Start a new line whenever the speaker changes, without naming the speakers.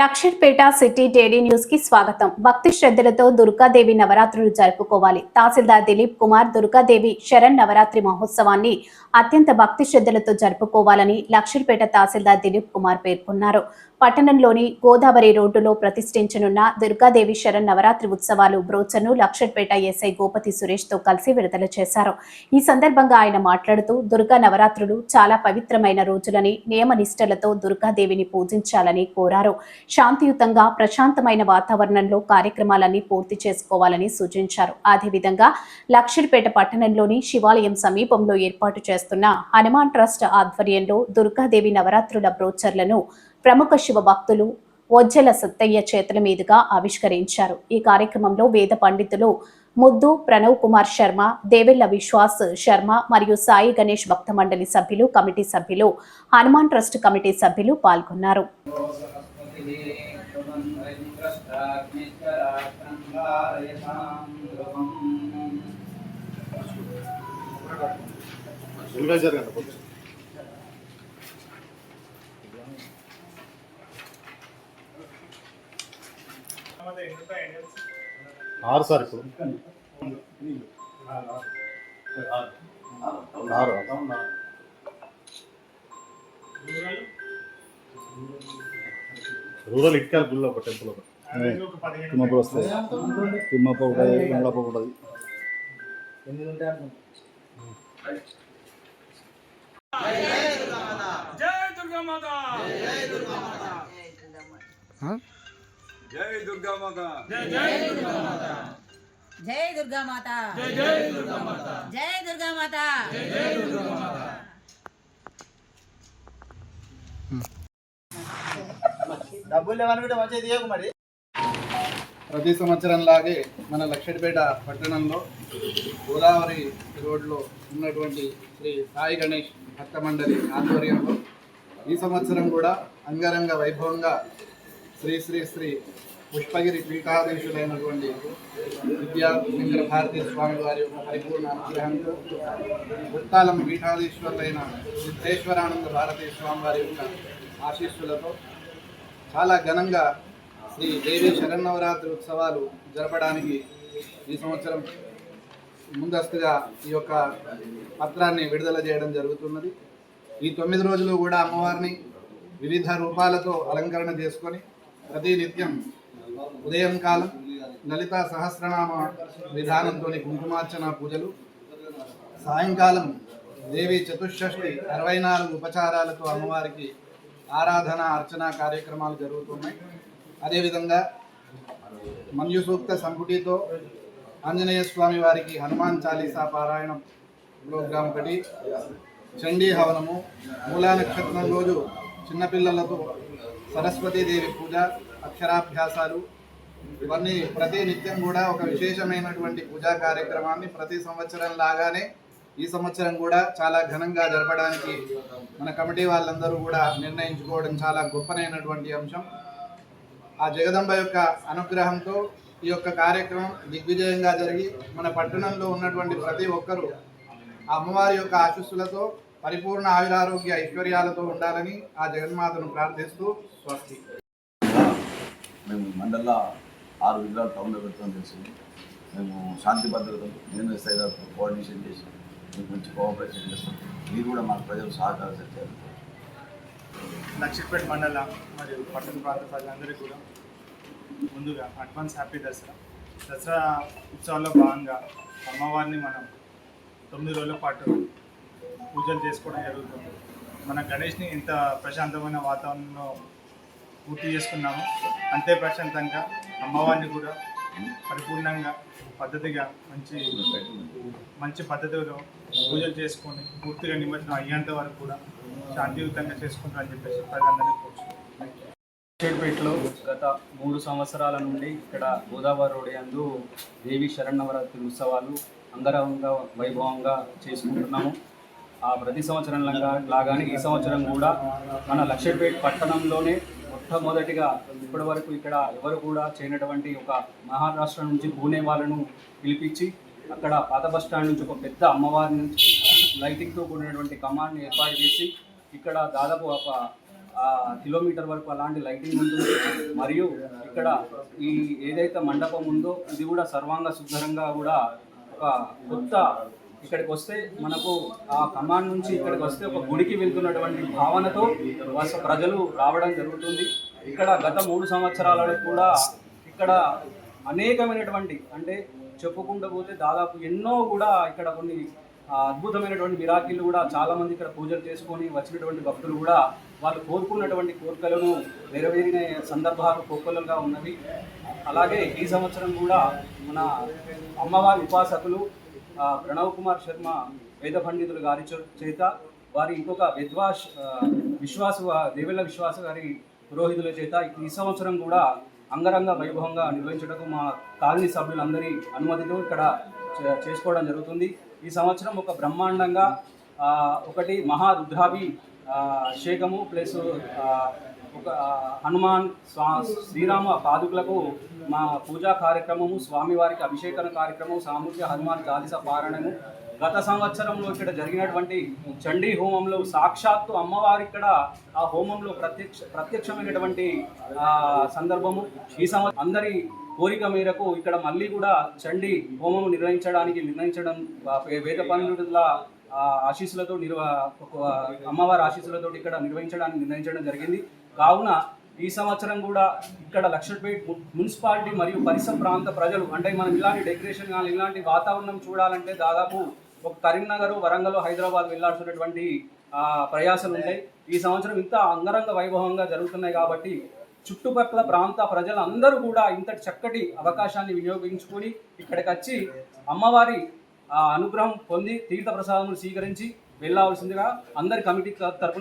Luxettipet city daily న్యూస్కి స్వాగతం. భక్తి శ్రద్ధలతో దుర్గాదేవి నవరాత్రులు జరుపుకోవాలి. తహసీల్దార్ దిలీప్ కుమార్ దుర్గాదేవి శరణ్ నవరాత్రి మహోత్సవాన్ని అత్యంత భక్తి శ్రద్ధలతో జరుపుకోవాలని లక్షర్పేట తహసీల్దార్ దిలీప్ కుమార్ పేర్కొన్నారు. పట్టణంలోని గోదావరి రోడ్డులో ప్రతిష్ఠించనున్న దుర్గాదేవి శరణ్ నవరాత్రి ఉత్సవాలు బ్రోచర్ను లక్షర్పేట ఎస్ఐ గోపతి సురేష్తో కలిసి విడుదల చేశారు. ఈ సందర్భంగా ఆయన మాట్లాడుతూ దుర్గా నవరాత్రులు చాలా పవిత్రమైన రోజులని నియమ నిష్టలతో దుర్గాదేవిని పూజించాలని కోరారు. శాంతియుతంగా ప్రశాంతమైన వాతావరణంలో కార్యక్రమాలన్నీ పూర్తి చేసుకోవాలని సూచించారు. అదేవిధంగా లక్షర్పేట పట్టణంలోని శివాలయం సమీపంలో ఏర్పాటు చేస్తున్న హనుమాన్ ట్రస్ట్ ఆధ్వర్యంలో దుర్గాదేవి నవరాత్రుల బ్రోచర్లను ప్రముఖ శివ భక్తులు వజ్జల సత్తయ్య చేతుల మీదుగా ఆవిష్కరించారు. ఈ కార్యక్రమంలో వేద పండితులు ముద్దు ప్రణవ్ కుమార్ శర్మ దేవెల్ల విశ్వాస్ శర్మ మరియు సాయి గణేష్ భక్త మండలి సభ్యులు కమిటీ సభ్యులు హనుమాన్ ట్రస్ట్ కమిటీ సభ్యులు పాల్గొన్నారు.
ఆరు సార్ ఇప్పుడు. ఆరు. రూరల్ ఇటుకాల గుళ్ళు ఒక టెంపుల్ ఒకటి.
తిమ్మప్పుడు వస్తాయి. తిమ్మప్ప ఉంటుంది గుండప్ప ఉంటుంది
జై దుర్గా మాత జై దుర్గా మాత. జై దుర్గా మాత. జై జై దుర్గా మాత
జై దుర్గా మాత
జై జై దుర్గా మాత
జై దుర్గా మాత
జై జై దుర్గా మాత
డబ్బులు లేవనుకుంటే మంచిది తీయకు మరి.
ప్రతి సంవత్సరం లాగే మన లక్షడిపేట పట్టణంలో గోదావరి రోడ్లో ఉన్నటువంటి శ్రీ సాయి గణేష్ భక్త మండలి ఆధ్వర్యంలో ఈ సంవత్సరం కూడా అంగరంగ వైభవంగా శ్రీ శ్రీ శ్రీ పుష్పగిరి పీఠాధీశులైనటువంటి విద్యాలింగ భారతీ స్వామి వారి యొక్క పరిపూర్ణ అనుగ్రహంతో ఉత్తాలం పీఠాధీశ్వరులైన సిద్ధేశ్వరానంద భారతీ స్వామి వారి యొక్క ఆశీస్సులతో చాలా ఘనంగా శ్రీ దేవి శరన్నవరాత్రి ఉత్సవాలు జరపడానికి ఈ సంవత్సరం ముందస్తుగా ఈ యొక్క పత్రాన్ని విడుదల చేయడం జరుగుతున్నది. ఈ తొమ్మిది రోజులు కూడా అమ్మవారిని వివిధ రూపాలతో అలంకరణ చేసుకొని ప్రతి నిత్యం ఉదయం కాలం లలిత సహస్రనామ విధానంతో కుంకుమార్చన పూజలు సాయంకాలం దేవి చతుషష్ఠి అరవై నాలుగు ఉపచారాలతో అమ్మవారికి ఆరాధన అర్చన కార్యక్రమాలు జరుగుతున్నాయి. అదేవిధంగా మంజుసూక్త సంపుటితో ఆంజనేయ స్వామి వారికి హనుమాన్ చాలీసా పారాయణం ప్రోగ్రాం ఒకటి చండీ హవనము మూలా నక్షత్రం రోజు చిన్నపిల్లలతో సరస్వతీదేవి పూజ అక్షరాభ్యాసాలు ఇవన్నీ ప్రతి నిత్యం కూడా ఒక విశేషమైనటువంటి పూజా కార్యక్రమాన్ని ప్రతి సంవత్సరం లాగానే ఈ సంవత్సరం కూడా చాలా ఘనంగా జరపడానికి మన కమిటీ వాళ్ళందరూ కూడా నిర్ణయించుకోవడం చాలా గొప్పనైనటువంటి అంశం. ఆ జగదంబ యొక్క అనుగ్రహంతో ఈ యొక్క కార్యక్రమం దిగ్విజయంగా జరిగి మన పట్టణంలో ఉన్నటువంటి ప్రతి ఒక్కరూ ఆ అమ్మవారి యొక్క ఆశీస్సులతో పరిపూర్ణ ఆయురారోగ్య ఐశ్వర్యాలతో ఉండాలని ఆ జగన్మాతను ప్రార్థిస్తూ స్వస్తి.
మేము మండల ఆరు విగ్రహాలు టౌన్లో పెడతాం తెలిసింది. మేము శాంతి భద్రతలు నేను ఎస్ఐ గారితో కోఆర్డినేషన్ చేసి మీకు మంచి కోఆపరేషన్ చేస్తాం మీరు కూడా మన ప్రజలు సహకారం చేయాలి
లక్ష్మీపేట మండల మరియు పట్టణ ప్రాంత ప్రజలందరికీ కూడా ముందుగా అడ్వాన్స్ హ్యాపీ దసరా. దసరా ఉత్సవాల్లో భాగంగా అమ్మవారిని మనం తొమ్మిది రోజుల పాటు పూజలు చేసుకోవడం జరుగుతుంది. మన గణేష్ని ఇంత ప్రశాంతమైన వాతావరణంలో పూర్తి చేసుకున్నాము. అంతే ప్రశాంతంగా అమ్మవారిని కూడా పరిపూర్ణంగా పద్ధతిగా మంచి మంచి పద్ధతిలో పూజలు చేసుకొని పూర్తిగా నిమజ్జనం అయ్యేంత వరకు కూడా శాంతియుతంగా చేసుకుంటారని చెప్పేసి ప్రజలందరినీ కోరుచున్నాను.
గత మూడు సంవత్సరాల నుండి ఇక్కడ గోదావరి రోడ్ యందు దేవి శరణవరాత్రి ఉత్సవాలు అంగరంగ వైభవంగా చేసుకుంటున్నాము. ఆ ప్రతి సంవత్సరం లాగా లాగానే ఈ సంవత్సరం కూడా మన లక్ష్యపేట పట్టణంలోనే మొట్టమొదటిగా ఇప్పటి వరకు ఇక్కడ ఎవరు కూడా చేయనటువంటి ఒక మహారాష్ట్ర నుంచి పూణే వాళ్ళను పిలిపించి అక్కడ పాత బస్ స్టాండ్ నుంచి ఒక పెద్ద అమ్మవారి నుంచి లైటింగ్తో కూడినటువంటి కమాండ్ని ఏర్పాటు చేసి ఇక్కడ దాదాపు ఒక కిలోమీటర్ వరకు అలాంటి లైటింగ్ ఉంటుంది. మరియు ఇక్కడ ఈ ఏదైతే మండపం ఉందో ఇది కూడా సర్వాంగ సుందరంగా కూడా ఒక కొత్త ఇక్కడికి వస్తే మనకు ఆ కమాండ్ నుంచి ఇక్కడికి వస్తే ఒక గుడికి వెళ్తున్నటువంటి భావనతో వస ప్రజలు రావడం జరుగుతుంది. ఇక్కడ గత మూడు సంవత్సరాలలో కూడా ఇక్కడ అనేకమైనటువంటి అంటే చెప్పుకుంటూ పోతే దాదాపు ఎన్నో కూడా ఇక్కడ కొన్ని అద్భుతమైనటువంటి మిరాకిళ్ళు కూడా చాలామంది ఇక్కడ పూజలు చేసుకొని వచ్చినటువంటి భక్తులు కూడా వాళ్ళు కోరుకున్నటువంటి కోరికలను నెరవేరిన సందర్భాలు కోకొల్లలుగా ఉన్నవి. అలాగే ఈ సంవత్సరం కూడా మన అమ్మవారి ఉపాసకులు ప్రణవ్ కుమార్ శర్మ వేద పండితులు గారి చేత వారి ఇంకొక విద్వాస్ విశ్వాస దేవెళ్ళ విశ్వాస గారి పురోహితుల చేత ఈ సంవత్సరం కూడా అంగరంగ వైభవంగా నిర్వహించడానికి మా కాలనీ సభ్యులందరి అనుమతితో ఇక్కడ చేసుకోవడం జరుగుతుంది. ఈ సంవత్సరం ఒక బ్రహ్మాండంగా ఒకటి మహారుద్రాభి ఆ, ప్లస్ ఒక హనుమాన్ స్వా శ్రీరామ పాదుకులకు మా పూజా కార్యక్రమము స్వామివారికి అభిషేకన కార్యక్రమం సామూహిక హనుమాన్ చాలీస పారాయణము. గత సంవత్సరంలో ఇక్కడ జరిగినటువంటి చండీ హోమంలో సాక్షాత్తు అమ్మవారి ఇక్కడ ఆ హోమంలో ప్రత్యక్ష ప్రత్యక్షమైనటువంటి సందర్భము. ఈ సంవత్సరం అందరి కోరిక మేరకు ఇక్కడ మళ్ళీ కూడా చండీ హోమం నిర్వహించడానికి నిర్ణయించడం వేద పండితుల ఆశీస్సులతో నిర్వ అమ్మవారి ఆశీస్సులతో ఇక్కడ నిర్వహించడానికి నిర్ణయించడం జరిగింది. కావున ఈ సంవత్సరం కూడా ఇక్కడ లక్షపేట్ మున్సిపాలిటీ మరియు పరిసర ప్రాంత ప్రజలు అంటే మనం ఇలాంటి డెకరేషన్ కానీ ఇలాంటి వాతావరణం చూడాలంటే దాదాపు ఒక కరీంనగర్ వరంగల్ హైదరాబాద్ వెళ్ళాల్సినటువంటి ఆ, ప్రయాసాలు ఈ సంవత్సరం ఇంత అంగరంగ వైభవంగా జరుగుతున్నాయి కాబట్టి చుట్టుపక్కల ప్రాంత ప్రజలందరూ కూడా ఇంతటి చక్కటి అవకాశాన్ని వినియోగించుకొని ఇక్కడికి వచ్చి అమ్మవారి అనుగ్రహం పొంది తీర్థ ప్రసాదములు స్వీకరించి వెళ్ళాల్సిందిగా అందరి కమిటీ తరపున